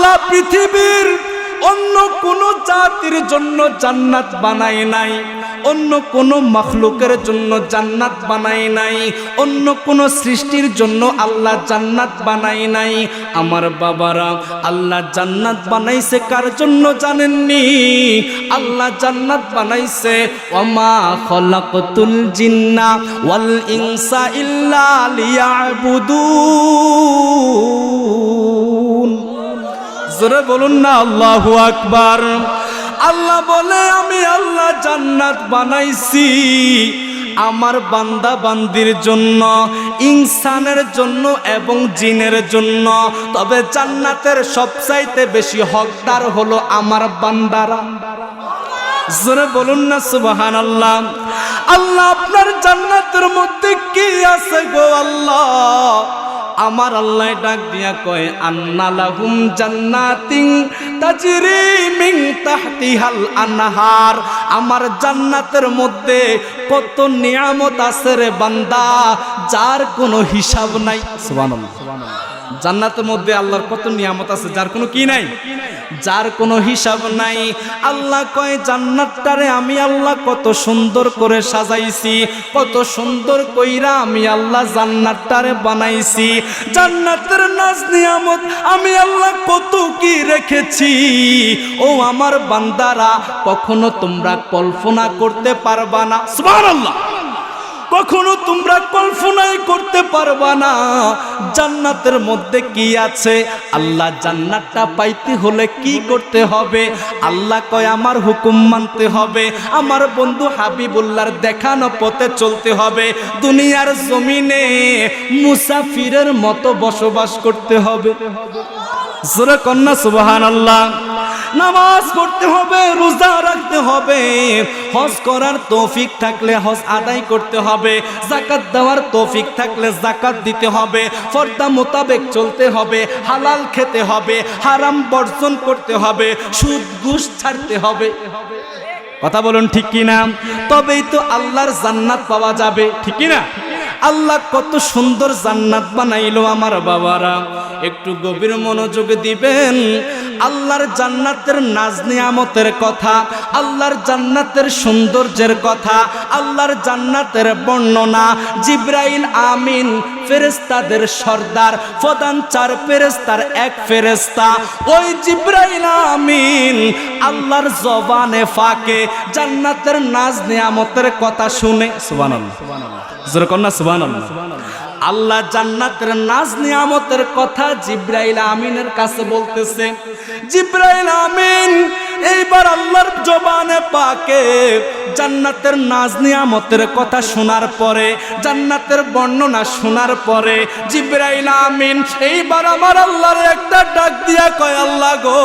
আল্লাহ পৃথিবীর অন্য কোন জাতির জন্য জান্নাত বানায় নাই, অন্য কোন মখলুকের জন্য জান্নাত বানায় নাই, অন্য কোন সৃষ্টির জন্য আল্লাহ জান্নাত বানায় নাই। আমার বাবারা, আল্লাহ জান্নাত বানাইছে কার জন্য জানেননি? আল্লাহ জান্নাত বানাইছে, ওমা খলাকতুল জিন্না ওয়াল ইনসা ইল্লা লিয়াবুদুন জোরে বলুন না, আল্লাহ আকবার। আল্লাহ বলে, আমি আল্লাহ জান্নাত বানাইছি। আমার বান্দা বান্দির জন্য, ইনসানের জন্য এবং জিনের জন্য। তবে জান্নাতের সবচাইতে বেশি হকদার হলো আমার বান্দারা। জোরে বলুন না সুবাহান আল্লাহ আল্লাহ, আপনার জান্নাতের মধ্যে কি আছে গো আল্লাহ? আমার আল্লাহ ডাক দিয়া কয়, আন্না লাহুম জান্নাতিং তাজরি মিন তাহতিহাল আনহার। আমার জান্নাতের মধ্যে কত নিয়ামত আছে রে বান্দা, যার কোনো হিসাব নাই। সুবহানাল্লাহ সুবহানাল্লাহ। জান্নাতের মধ্যে আল্লাহর কত নিয়ামত আছে, যার কোনো কি নাই? যার কোনো হিসাব নাই। আল্লাহ কয়, জান্নাতটারে আমি আল্লাহ কত সুন্দর করে সাজাইছি, কত সুন্দর কইরা আমি আল্লাহ জান্নাতটারে বানাইছি। জান্নাতের নাজ নিয়ামত আমি আল্লাহ কত কি রেখেছি। ও আমার বান্দারা, কখনো তোমরা কল্পনা করতে পারবা না। সুবহানাল্লাহ। কখনো তোমরা কল্পনাই করতে পারবা না। জান্নাতের মধ্যে কি আছে? আল্লাহ জান্নাতটা পাইতে হলে কি করতে হবে? আল্লাহ কয়, আমার হুকুম মানতে হবে। আমার বন্ধু হাবিবুল্লাহর দেখানো পথে চলতে হবে। দুনিয়ার জমিনে মুসাফিরের মতো বসবাস করতে হবে। জোরে কন্যা আল্লাহ নামাজ পড়তে হবে, রোজা রাখতে হবে। হজ করার তৌফিক থাকলে হজ আদায় করতে হবে। জাকাত দেওয়ার তৌফিক থাকলে জাকাত দিতে হবে। ফর্দা মোতাবেক চলতে হবে, হালাল খেতে হবে, হারাম বর্জন করতে হবে, সুদ ঘুষ ছাড়তে হবে। কথা বলুন ঠিক কি না তবেই তো আল্লাহর জান্নাত পাওয়া যাবে, ঠিক কি না আল্লাহ কত সুন্দর জান্নাত বানাইলো আমার বাবারা। একটু গভীর মনোযোগ দিবেন। আল্লাহর জান্নাতের নাজ নিয়ামতের কথা, আল্লাহর জান্নাতের সৌন্দর্যের কথা, আল্লাহর জান্নাতের বর্ণনা। জিব্রাইল আমিন ফেরেস্তাদের সর্দার, প্রধান চার ফেরেস্তার এক ফেরেস্তা ওই জিব্রাইল আমিন আল্লাহর জবানে ফাঁকে জান্নাতের নাজ নিয়ামতের কথা শুনে, সুবহানাল্লাহ। সুবহানাল্লাহ। আল্লাহ জান্নাতের নাজ নিয়ামতের কথা জিব্রাইল আমিনের কাছে বলতেছে, জিব্রাইল আমিন এইবার আল্লাহর জবানে পাকে। জান্নাতের নাজ নিয়ামতের কথা শোনার পরে, জান্নাতের বর্ণনা শোনার পরে, জিব্রাইল আমিন, এইবার আমার আল্লাহর একটা ডাক দিয়া কয়, আল্লাহ গো,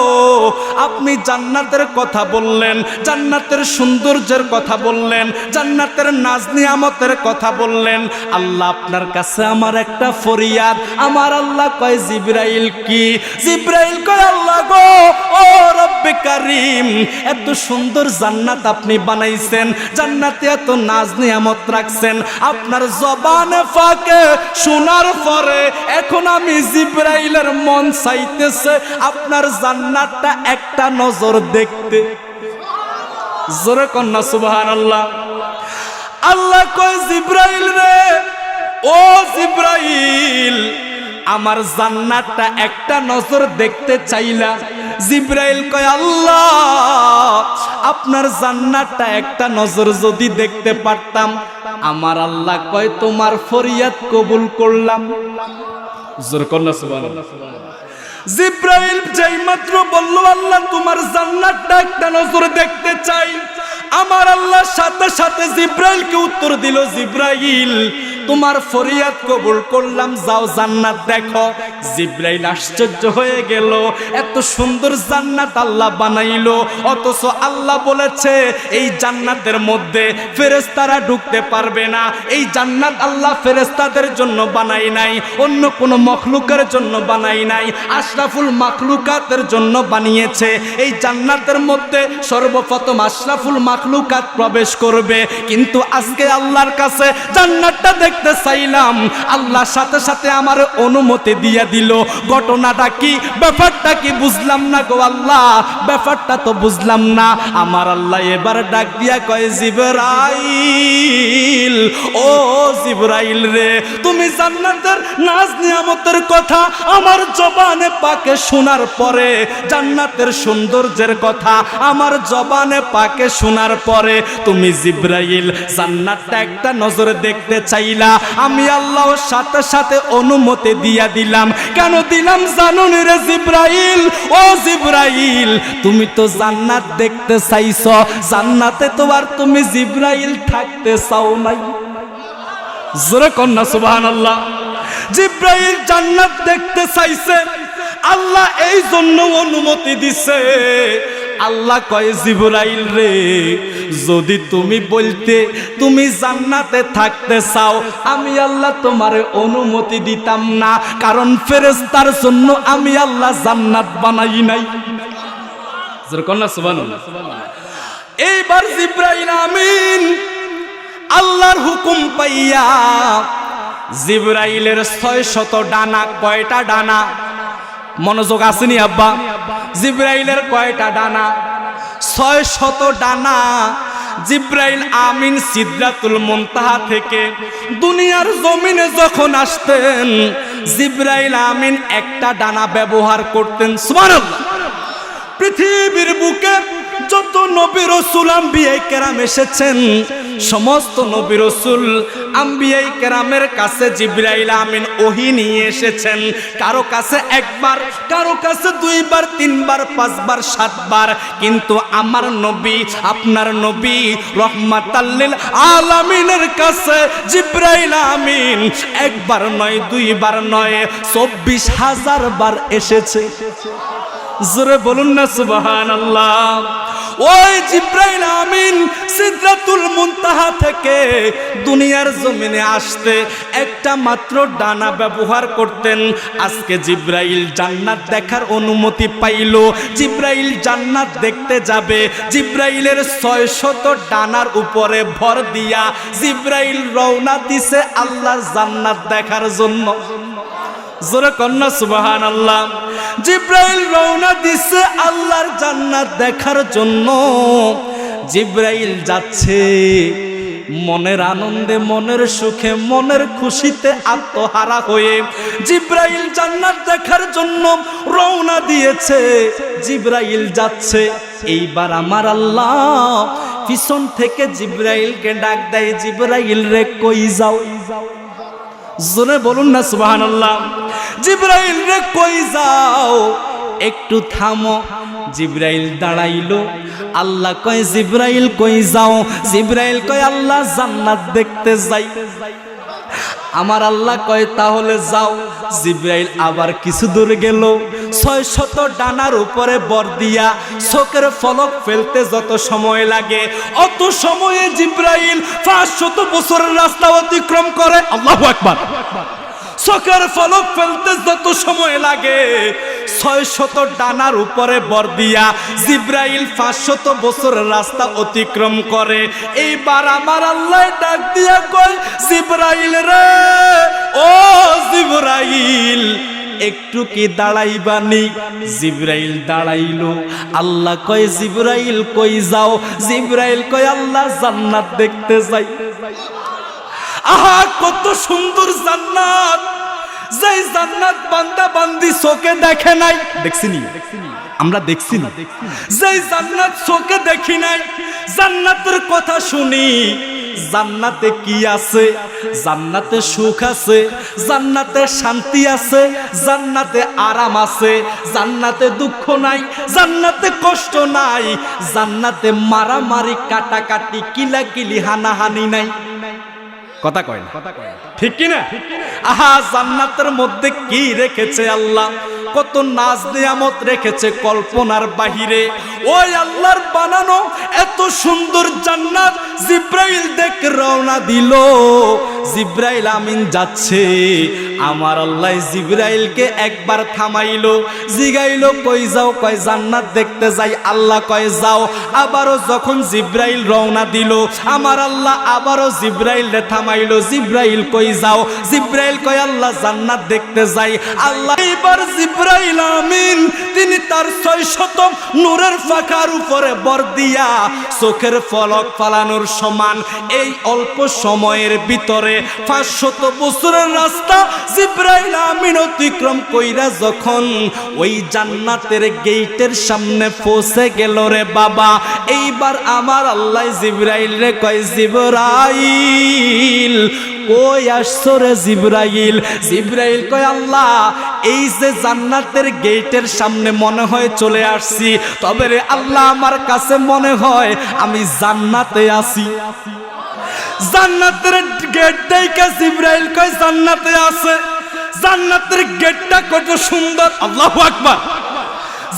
আপনি জান্নাতের কথা বললেন, জান্নাতের সৌন্দর্যের কথা বললেন, জান্নাতের নাজ নিয়ামতের কথা বললেন। আল্লাহ আপনার কাছে আমার একটা ফরিয়াদ। আমার আল্লাহ কয়, জিব্রাইল কি? জিব্রাইল কয়, আল্লাহ গো, ও রব্বে কারিম এত সুন্দর জান্নাত আপনি বানাইছেন। জান্নাতে এত নাজ নিয়ামত রাখছেন। আপনার জবান ফাঁকে, শোনার পরে এখন আমি জিব্রাইলের মন চাইতেছে আপনার জান্নাতটা একটা নজর দেখতে। জোরে কন্যা সুবহান আল্লাহ আল্লাহ কয়, জিব্রাইল রে, ও জিব্রাইল, আমার জান্নাতটা একটা নজর দেখতে চাইলা। জিব্রাইল কয়, আল্লাহ, আপনার জান্নাতটা একটা নজর যদি দেখতে পারতাম, আমার আল্লাহ কয়, তোমার ফরিয়াদ কবুল করলাম। জোর কন্যা সুবহানাল্লাহ। জিব্রাইল যেই মাত্র বলল, আল্লাহ, তোমার জান্নাতটা একটা নজর দেখতে চাই। আমার আল্লাহ সাথে সাথে জিব্রাইলকে উত্তর দিল, জিব্রাইল, তোমার ফরিয়াদ কবুল করলাম, যাও জান্নাত দেখো। জিব্রাইল আশ্চর্য হয়ে গেল, এত সুন্দর জান্নাত আল্লাহ বানাইলো, অথচ আল্লাহ বলেছে, এই জান্নাতের মধ্যে ফেরেস্তারা ঢুকতে পারবে না। এই জান্নাত আল্লাহ ফেরেস্তাদের জন্য বানাই নাই, অন্য কোনো মখলুকের জন্য বানাই নাই, আশরাফুল মাখলুকাতের জন্য বানিয়েছে। এই জান্নাতের মধ্যে সর্বপ্রথম আশরাফুল মাখলুকাত প্রবেশ করবে। কিন্তু আজকে আল্লাহর কাছে জান্নাতটা দেখতে চাইলাম। আল্লাহর সাথে সাথে আমার অনুমতি দিয়ে দিল। ঘটনাটা কি, ব্যাপারটা কি বুঝলাম না গো আল্লাহ। ব্যাপারটা তো বুঝলাম না। আমার আল্লাহ এবার ডাক দিয়া কয়, জিবরাইল, ও জিবরাইল রে, তুমি জান্নাতের নাজ নিয়ামতের কথা আমার জবানে পাকে শোনার পরে, জান্নাতের সৌন্দর্যের কথা আমার জবানে পাকে শোনার পরে তুমি জিব্রাইল জান্নাতটা একটা নজরে দেখতে চাইলা। আমি আল্লাহর সাথে সাথে অনুমতি দিয়া দিলাম। কেন দিলাম জানুন রে জিব্রাইল? ও জিব্রাইল, তুমি তো জান্নাত দেখতে চাইছ। জান্নাতে তো আর তুমি জিব্রাইল থাকতে চাও নাই। জোরে কন্যা, সুবহানাল্লাহ। জিব্রাইল জান্নাত দেখতে চাইছে। আল্লাহ এই জন্য অনুমতি দিছে। আল্লাহ কয়, জিবরাইল রে, যদি তুমি বলতে তুমি জান্নাতে থাকতে চাও, আমি আল্লাহ তোমার অনুমতি দিতাম না। কারণ ফেরেস্তার জন্য আমি আল্লাহ জান্নাত বানাই নাই। এইবার জিব্রাইল আমিন আল্লাহর হুকুম পাইয়া জিব্রাইলের ছয় শত ডানা, কয়টা ডানা? মনোযোগ আসেনি আব্বা। জিব্রাইলের কয়টা ডানা? ছয় শত ডানা। জিব্রাইল আমিন সিদ্রাতুল মুনতাহা থেকে দুনিয়ার জমিনে যখন আসতেন, জিব্রাইল আমিন একটা ডানা ব্যবহার করতেন। সুবহানাল্লাহ। পৃথিবীর বুকে যত নবী রসুল আম্বিয়াই কেরাম এসেছেন। সমস্ত নবী রসুল আম্বিয়াই কেরামের কাছে জিব্রাইল আমিন ওহি নিয়ে এসেছেন। কারও কাছে একবার, কারও কাছে দুইবার, তিনবার, পাঁচবার, সাতবার। কিন্তু আমার নবী, আপনার নবী রহমাতাল্লিল আলামিনের কাছে জিব্রাইল আমিন একবার নয়, দুইবার নয়, চব্বিশ হাজার বার এসেছে। জোরে বলুন না সুবাহান আল্লাহ ওই জিব্রাইল আমিন সিদ্রাতুল মুনতাহা থেকে দুনিয়ার জমিনে আসতে একটা মাত্র ডানা ব্যবহার করতেন। আজকে জিব্রাইল জান্নাত দেখার অনুমতি পাইল। জিব্রাইল জান্নাত দেখতে যাবে। জিব্রাইলের ছয় শত ডানার উপরে ভর দিয়া জিব্রাইল রওনা দিছে আল্লাহর জান্নাত দেখার জন্য। জোরে সুবাহান আল্লাহ জিব্রাইল রওনা দিছে আল্লাহর জান্নাত দেখার জন্য। জিব্রাইল যাচ্ছে মনের আনন্দে, মনের সুখে, মনের খুশিতে আত্মহারা হয়ে। জিব্রাইল জান্নাত দেখার জন্য রওনা দিয়েছে। জিব্রাইল যাচ্ছে, এইবার আমার আল্লাহ পিছন থেকে জিব্রাইলকে ডাক দেয়, জিব্রাইল রে, কই যাও? জোরে বলুন না সুবাহান আল্লাহ জিব্রাইল রে কই যাও? একটু থামো। জিব্রাইল দাঁড়াইলো। আল্লাহ কয়, জিব্রাইল কই যাও? জিব্রাইল কয়, আল্লাহ জান্নাত দেখতে যাই। আমার আল্লাহ কয়, তাহলে যাও। জিব্রাইল আবার কিছু দূর গেল। ছয় শত ডানার উপরে বর দিয়া চোখের ফলক ফেলতে যত সময় লাগে, অত সময়ে জিব্রাইল পাঁচ শত বছরের রাস্তা অতিক্রম করে। আল্লাহ একবার চোখের ফলক ফেলতে যত সময় লাগে ছয় শত ডানার উপরে বর দিয়া জিব্রাইল পাঁচশত বছরের রাস্তা অতিক্রম করে। এইবার আমার আল্লাহ ডাক দিয়া কয়, জিব্রাইল রে, ও জিব্রাইল, একটু কি দাঁড়াইবানি? জিব্রাইল দাঁড়াইলো। আল্লাহ কয়, জিব্রাইল কই যাও? জিব্রাইল কয়, আল্লাহ জান্নাত দেখতে যাই। আহা কত সুন্দর জান্নাত। যেই জান্নাত বান্দা বান্দি চোখে দেখে নাই। দেখছি দেখছিনি? আমরা দেখছি না যেই জান্নাত চোখে দেখি নাই জান্নাতের কথা শুনি। জান্নাতে কি আছে? জান্নাতে সুখ আছে জান্নাতে শান্তি আছে জান্নাতে আরাম আছে জান্নাতে দুঃখ নাই জান্নাতে কষ্ট নাই জান্নাতে মারামারি কাটাকাটি কিলাকিলি হানাহানি নাই। কথা কয় না। ঠিক কি না? আহা জান্নাতের মধ্যে কি রেখেছে আল্লাহ? কত নাজ নিয়ামত রেখেছে কল্পনার বাহিরে। ওই আল্লাহর বানানো এত সুন্দর জান্নাত জিব্রাইল দেখ রওনা দিল। জিব্রাইল আমিন যাচ্ছে আমার আল্লাহ জিব্রাইলকে একবার থামাইলো, জিগাইলো, কই যাও কয় জান্নাত দেখতে যাই, আল্লাহ কয় যাও। আবারও যখন জিব্রাইল রওনা দিল, আমার আল্লাহ আবারও জিব্রাইল রে থামাইলো, জিব্রাইল কই যাও, জিব্রাইল কয় আল্লাহ জান্নাত দেখতে যাই। আল্লাহ এবার জিব্রাইল আমিন, তিনি তার ছয় শত নূরের ফাঁকার উপরে বর দিয়া চোখের ফলক ফালানোর সমান, এই অল্প সময়ের ভিতরে পাঁচশত বছরের রাস্তা জিব্রাইল আমিন অতিক্রম কইরা যখন ওই জান্নাতের গেইটের সামনে পৌঁছে গেল রে বাবা, এইবার আমার আল্লাহ জিব্রাইল রে কয়, জিব্রাইল, কই আসছো রে জিব্রাইল? জিব্রাইল কয়, আল্লাহ, এই যে জান্নাতের গেটের সামনে মনে হয় চলে আসছি, তবে রে আল্লাহ আমার কাছে মনে হয় আমি জান্নাতে আছি। জান্নাতের গেট দেখে জিব্রাইল কয়, জান্নাতে আছে। জান্নাতের গেটটা কত সুন্দর। আল্লাহু আকবার।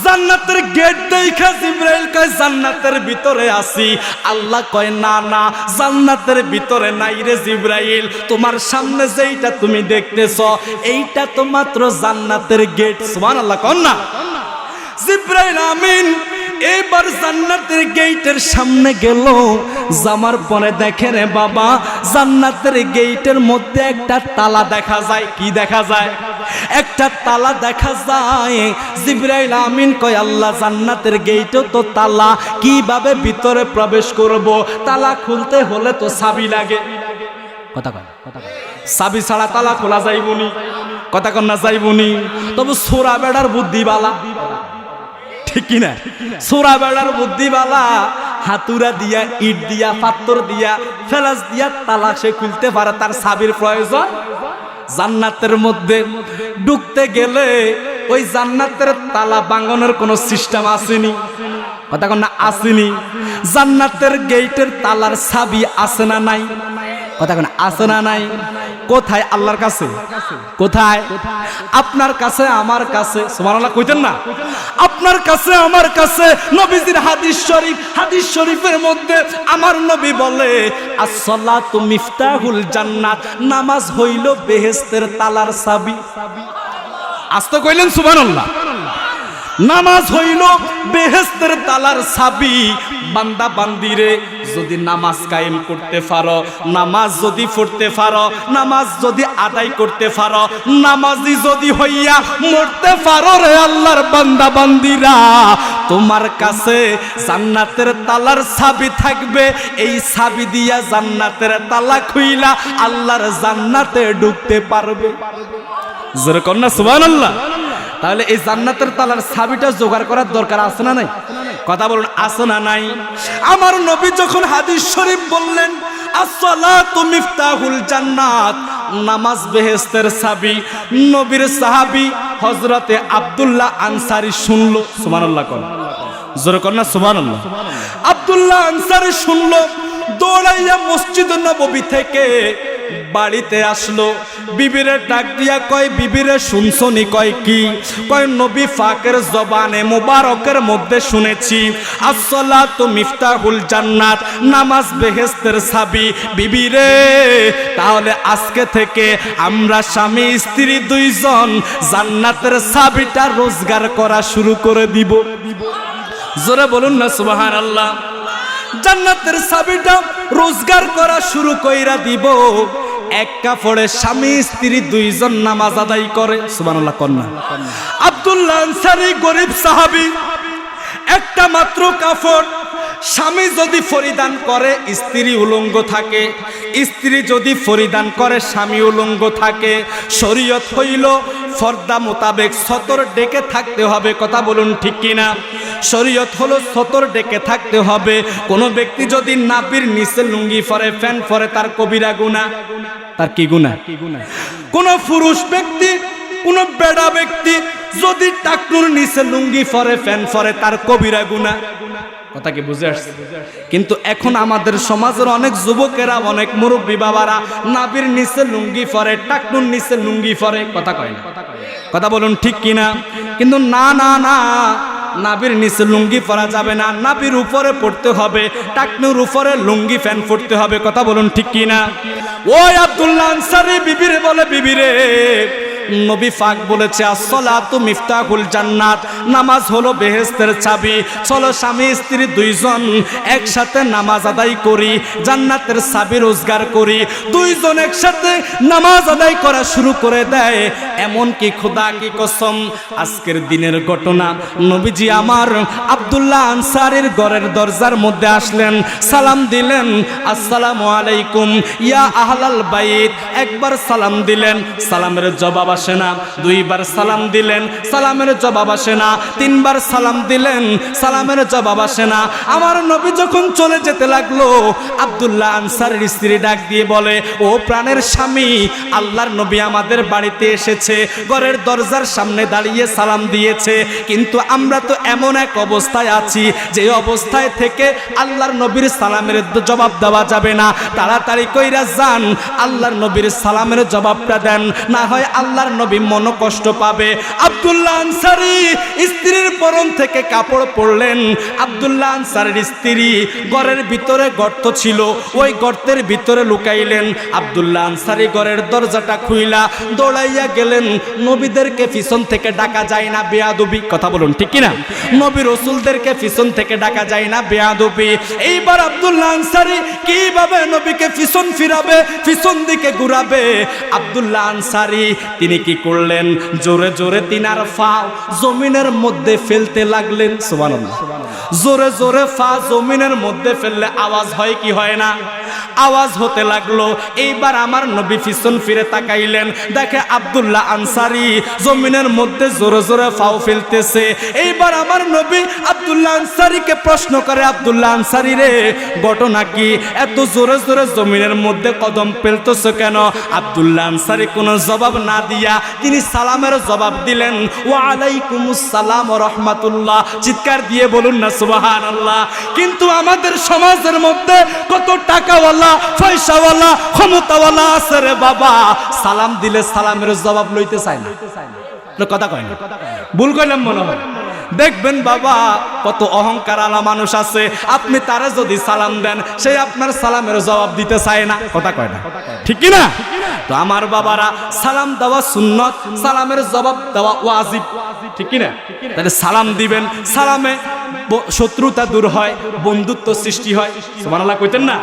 জান্নাতের গেট দেখা জিব্রাইল কয়, জান্নাতের ভিতরে আছি। আল্লাহ কয়, না না, জান্নাতের ভিতরে নাই রে জিব্রাইল। তোমার সামনে যেইটা তুমি দেখতেছ, এইটা তো মাত্র জান্নাতের গেট। সুবহানাল্লাহ, কন না? জিব্রাইল, আমিন। এবার জান্নাতের গেটের সামনে গেল। জামার পরে দেখে রে বাবা, জান্নাতের গেটের মধ্যে একটা তালা দেখা যায়। কি দেখা যায়? একটা তালা দেখা যায়। জিব্রাইল আমিন কয়, আল্লাহ, জান্নাতের গেটও তো তালা, কীভাবে ভিতরে প্রবেশ করব? তালা খুলতে হলে তো চাবি লাগে। কথা কয় কথা কয় ছাড়া তালা খোলা যাইবনি কথা কন্যা যাইবনি তবু সোরা বেড়ার বুদ্ধি বালা ঠিক কিনা? সোরা বেড়ার বুদ্ধিবালা হাতুরা দিয়া, ইট দিয়া পাত্তর দিয়া, ফেলাস দিয়া তালা সে খুলতে পারে তার সাবির প্রয়োজন? জান্নাতের মধ্যে ঢুকতে গেলে ওই জান্নাতের তালা বাঙ্গনের কোনো সিস্টেম আসেনি। কথা না, আসেনি। জান্নাতের গেটের তালার সাবি আছে না নাই? কথা কোন, আছে না নাই? কোথায় আল্লাহর কাছে? কোথায়? আপনার কাছে, আমার কাছে। সুবহানাল্লাহ, কইতেন না। আপনার কাছে, আমার কাছে নবীজির হাদিস শরীফ, হাদিস শরীফের মধ্যে আমার নবী বলে, আসসালাতু মিফতাহুল জান্নাত নামাজ হইল বেহেশতের তালার চাবি। আস্তে কইলেন সুবহানাল্লাহ। নামাজ হইল বেহেস্তের তালার সাবি বান্দা বান্দিরে, যদি নামাজ কায়েম করতে পারো, নামাজ যদি পড়তে পারো, নামাজ যদি আদায় করতে পারো, নামাজি যদি হইয়া মরতে পারো রে আল্লাহর বান্দা বান্দিরা, তোমার কাছে জান্নাতের তালার সাবি থাকবে। এই সাবি দিয়া জান্নাতের তালা খুইলা আল্লাহর জান্নাতে ঢুকতে পারবে। যেরকম না, সুবহানাল্লাহ। তাহলে এই জান্নাতের তালার সাবিটা জোগাড় করার দরকার আছে না নাই? কথা বলুন, আছে না নাই? আমার নবী যখন হাদিস শরীফ বললেন, আসসালাতু মিফতাহুল জান্নাত নামাজ বেহেশতের সাবি, নবীর সাহাবী হযরতে আব্দুল্লাহ আনসারী শুনলো। সুবহানাল্লাহ কোন। জোরে কর না, সুবহানাল্লাহ। আব্দুল্লাহ আনসারী শুনলো, দৌড়াইয়া মসজিদ নববী থেকে বাড়িতে আসলো। বিবিরে ডাক দিয়া কয়, বিবিরে শুনছনি কয় কি? কয়, নবী ফাকের জবানে মুবারকের মধ্যে শুনেছি, আসসালাতু মিফতাহুল জান্নাত, নামাজ বেহেশতের চাবি বিবিরে, তাহলে আজকে থেকে আমরা স্বামী, স্ত্রী দুইজন জান্নাতের চাবিটা রোজগার করা শুরু করে দিব। জোরে বলুন না, সুবহানাল্লাহ। জান্নাতের চাবিটা রোজগার করা শুরু কইরা দিব। এক কাপড়ে স্বামী, স্ত্রী, দুইজন নামাজ আদায় করে। সুবানুল্লাহ কন্যা আব্দুল্লাহ আনসারী গরিব সাহাবী, একটা মাত্র কাপড় স্বামী যদি পরিধান করে, স্ত্রী উলঙ্গ থাকে। স্ত্রী যদি পরিধান করে, স্বামী উলঙ্গ থাকে। শরীয়ত হইল, ফর্দা মোতাবেক সতর ডেকে থাকতে হবে, কথা বলুন ঠিক কিনা? শরীয়ত হলো সতর ডেকে থাকতে হবে। কোন ব্যক্তি যদি নাপির নিচে লুঙ্গি ফরে ফ্যান ফরে তার কবিরা গুণা তার কি গুণা কোন পুরুষ ব্যক্তি, কোন বেড়া ব্যক্তি যদি টাকুর নিচে লুঙ্গি ফরে ফ্যান ফরে তার কবিরা গুণা বুঝে আসছে? কিন্তু এখন আমাদের সমাজের অনেক যুবকেরা, অনেক মুরব্বী বাবারা নাবির নিচে লুঙ্গি ফরে টাকনুর নিচে লুঙ্গি ফরে কথা কয় না। কথা বলুন ঠিক কিনা? কিন্তু না না না নাবির নিচে লুঙ্গি পরা যাবে না নাবির উপরে পড়তে হবে, টাকনুর উপরে লুঙ্গি, ফ্যান পড়তে হবে, কথা বলুন ঠিক কিনা? ওই আব্দুল্লাহ আনসারি বিবিরে বলে, বিবিরে নবী ফাক বলেছে, আসসালাতু মিফতাহুল জান্নাত। নামাজ হলো বেহেস্তের চাবি। চলো স্বামী, স্ত্রী দুইজন একসাথে নামাজ আদায় করি, জান্নাতের চাবি রোজগার করি। দুইজন একসাথে নামাজ আদায় করা শুরু করে দেয়। এমন কি খোদা, কি কসম? আজকের দিনের ঘটনা। নবীজি আমার আব্দুল্লাহ আনসারির ঘরের দরজার মধ্যে আসলেন, সালাম দিলেন, আসসালামু আলাইকুম, ইয়া আহলাল বাইত। একবার সালাম দিলেন, সালামের জবাব আসে না। দুইবার সালাম দিলেন, সালামের জবাব আসে না। তিনবার সালাম দিলেন, সালামের জবাব আসে না। আমার নবী যখন চলে যেতে লাগল, আবদুল্লাহ আনসারের স্ত্রী ডাক দিয়ে বলে, ও প্রাণের স্বামী, আল্লাহর নবী আমাদের বাড়িতে এসেছে, ঘরের দরজার সামনে দাঁড়িয়ে সালাম দিয়েছে, কিন্তু আমরা তো এমন এক অবস্থায় আছি যে অবস্থায় থেকে আল্লাহর নবীর সালামের জবাব দেওয়া যাবে না। তাড়াতাড়ি কইরা যান, আল্লাহর নবীর সালামের জবাবটা দেন। না হয় আল্লাহর নবী মন কষ্ট পাবে। আব্দুল্লাহ আনসারি স্ত্রীর পরন থেকে কাপড় পরলেন। আব্দুল্লাহ আনসারের স্ত্রী ঘরের ভিতরে গর্ত ছিল, ওই গর্তের ভিতরে লুকাইলেন। আব্দুল্লাহ আনসারি ঘরের দরজাটা খুইলা দৌড়াইয়া গেলেন। নবীদেরকে পিছন থেকে ডাকা যায় না, বেয়াদবি। কথা বলুন, ঠিক কিনা? নবী রসুলদেরকে পিছন থেকে ডাকা যায় না, বেয়াদবি। এইবার আব্দুল্লাহ আনসারি কীভাবে নবীকে পিছন ফিরাবে, পিছন দিকে ঘুরাবে? আব্দুল্লাহ আনসারি, তিনি কি করলেন? জোরে জোরে তিনার ফা জমিনের মধ্যে ফেলতে লাগলেন। সোমান জোরে জোরে ফা জমিনের মধ্যে ফেললে আওয়াজ হয় কি হয় না? আওয়াজ হতে লাগল। এইবার আমার নবী পিছন ফিরে তাকাইলেন। দেখে আব্দুল্লাহ আনসারি জমিনের মধ্যে জোরে জোরে ফাও ফেলতেছে। এইবার আমার নবী আব্দুল্লাহ আনসারিকে প্রশ্ন করে, আব্দুল্লাহ আনসারি রে, ঘটনা কি? এত জোরে জোরে জমিনের মধ্যে কদম ফেলতেছো কেন? আব্দুল্লাহ আনসারি কোনো জবাব না দিয়া তিনি সালামের জবাব দিলেন, ওয়া আলাইকুমুস সালাম রহমাতুল্লাহ। চিৎকার দিয়ে বলুন না, সুবহানাল্লাহ। কিন্তু আমাদের সমাজের মধ্যে কত টাকাওয়ালা পয়সাওয়ালা ক্ষমতাওয়ালা আছে রে বাবা। সালাম দিলে সালামের জবাব লইতে চায় না। কথা কয় না। ভুল কইলাম মনে হয়। দেখবেন বাবা কত অহংকার আলা মানুষ আছে। আপনি তারা যদি সালাম দেন সে আপনার সালামের জবাব দিতে চায় না। কথা কয় না। ঠিক না তো আমার বাবারা সালাম দেওয়া সুন্নত সালামের জবাব দেওয়া ওয়াজিব। ঠিক না তাহলে সালাম দিবেন সালামে শত্রুতা দূর হয় বন্ধুত্ব সৃষ্টি হয়। সুবহানাল্লাহ কইতেন না?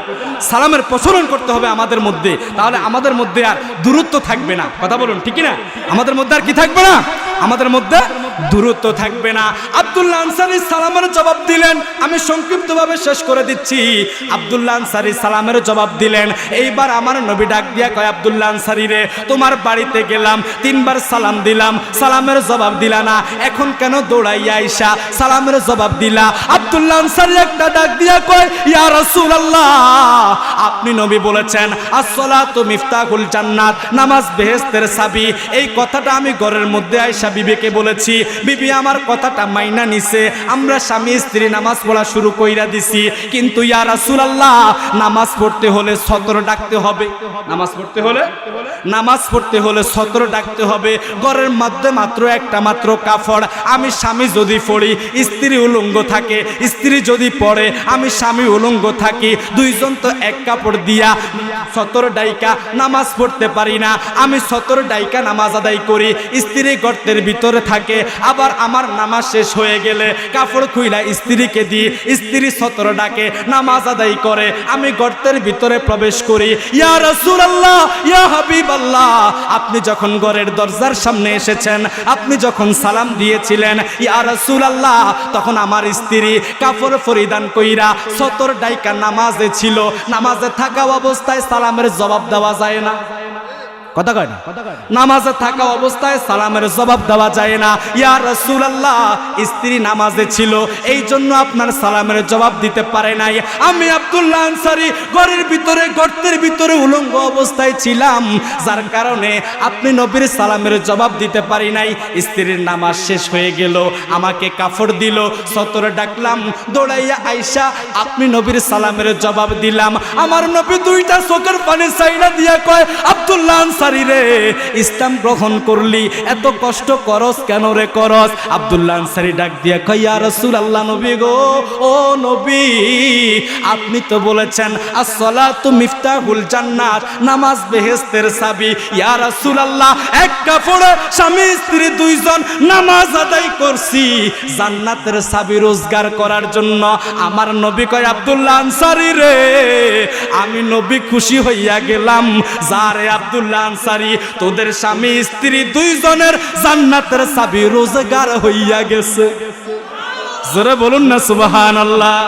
সালামের প্রচলন করতে হবে আমাদের মধ্যে। তাহলে আমাদের মধ্যে আর দূরত্ব থাকবে না। কথা বলুন ঠিক না আমাদের মধ্যে আর কি থাকবে না? আমাদের মধ্যে দূরত্ব থাকবে না। আব্দুল্লাহ আনসারি সালামের জবাব দিলেন, আমি সংক্ষিপ্তভাবে শেষ করে দিচ্ছি। আব্দুল্লাহ আনসারি সালামের জবাব দিলেন, এইবার আমার নবী ডাক দিয়া কয়, আব্দুল্লাহ আনসারি রে, তোমার বাড়িতে গেলাম, তিনবার সালাম দিলাম, সালামের জবাব দিলা না, এখন কেন দৌড়াইয়া আইসা? সালামের জবাব দিলা, আব্দুল্লাহ আনসারি একটা ডাক দিয়া কয়, ইয়া রাসূলুল্লাহ, আপনি নবী বলেছেন, আসসালাতু মিফতাহুল জান্নাত, নামাজ বেহেশতের চাবি এই কথাটা আমি ঘরের মধ্যে আইসা বিবেকে বলেছি বিবি আমার কথাটা মাইনা নিছে। আমরা স্বামী, স্ত্রী নামাজ পড়া শুরু কইরা দিছি। কিন্তু ইয়া রাসূলুল্লাহ, নামাজ পড়তে হলে সতর ডাকতে হবে। নামাজ পড়তে হলে? নামাজ পড়তে হলে সতর ডাকতে হবে। ঘরের মধ্যে মাত্র একটা মাত্র কাফড়। আমি স্বামী যদি পড়ি, স্ত্রী উলঙ্গ থাকে। স্ত্রী যদি পড়ে, আমি স্বামী উলঙ্গ থাকি। দুইজন তো এক কাপড় দিয়া সতর ডাইকা নামাজ পড়তে পারি না। আমি সতর ডাইকা নামাজ আদায় করি। স্ত্রী গর্তের ভিতরে থাকে। আবার আমার নামাজ শেষ হয়ে গেলে কাপড় খুইলা স্ত্রীকে দিই, স্ত্রী সতর ডাকে, নামাজ আদায় করে, আমি গর্তের ভিতরে প্রবেশ করি। ইয়া রাসূলুল্লাহ, ইয়া হাবিবাল্লাহ, আপনি যখন ঘরের দরজার সামনে এসেছেন, আপনি যখন সালাম দিয়েছিলেন, ইয়া রাসূলুল্লাহ, তখন আমার স্ত্রী কাপড় পরিধান কইরা সতর ডাইকা নামাজে ছিল। নামাজে থাকা অবস্থায় সালামের জবাব দেওয়া যায় না। কথা কয় না? নামাজে থাকা অবস্থায় সালামের জবাব দেওয়া যায় না। ইয়া রাসূলুল্লাহ স্ত্রী নামাজে ছিল এই জন্য আপনার সালামের জবাব দিতে পারে নাই। আমি আব্দুল্লাহ আনসারি ঘরের ভিতরে গর্তের ভিতরে উলঙ্গ অবস্থায় ছিলাম যার কারণে আপনি নবীর সালামের জবাব দিতে পারি নাই। স্ত্রীর নামাজ শেষ হয়ে গেল আমাকে কাফড় দিল সতরে ডাকলাম দৌড়াইয়া আইসা আপনি নবীর সালামের জবাব দিলাম। আমার নবী দুইটা চোখের পানি চাইনা দিয়া কয় আব্দুল্লাহ আনসারি আনসারি রে? ইসলাম গ্রহণ করলি, এত কষ্ট করস কেন রে করস? আব্দুল্লাহ আনসারি ডাক দিয়া কইয়া রসুল আল্লাহ নবী গো, ও নবী, আপনি তো বলেছেন, আসসালাতু মিফতাহুল জান্নাত, নামাজ বেহেশতের চাবি। ইয়া রাসূল আল্লাহ এক কাপড়ে স্বামী, স্ত্রী দুইজন নামাজ আদায় করছি। জান্নাতের চাবি রোজগার করার জন্য আমার নবী কয়, আব্দুল্লাহ আনসারি রে, আমি নবী খুশি হইয়া গেলাম। যারে আব্দুল্লাহ আনসারি, তোদের স্বামী, স্ত্রী দুইজনের জান্নাতের চাবি রোজগার হইয়া গেছে। জোরে বলুন না সুবাহান আল্লাহ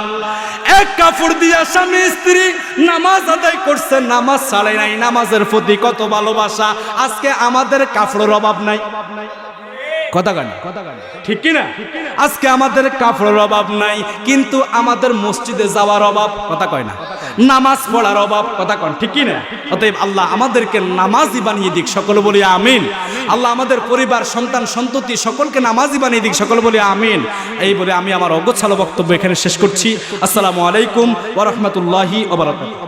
এক কাপড় দিয়া স্বামী, স্ত্রী নামাজ আদায় করছে, নামাজ ছাড়ে নাই, নামাজের প্রতি কত ভালোবাসা। আজকে আমাদের কাপড়ের অভাব নাই। আজকে আমাদের কাপড়ের অভাব নাই, কিন্তু আমাদের মসজিদে যাওয়ার অভাব। কথা কয় না। নামাজ পড়ার অভাব, কথা কন, ঠিক কিনা? অতএব আল্লাহ আমাদেরকে নামাজি বানিয়ে দিক, সকল বলি আমিন। আল্লাহ আমাদের পরিবার, সন্তান, সন্ততি, সকলকে নামাজি বানিয়ে দিক, সকল বলি আমিন। এই বলে আমি আমার অগোছালো বক্তব্য এখানে শেষ করছি। আসসালামু আলাইকুম ওরহমতুল্লাহি ওবরাকাতুহু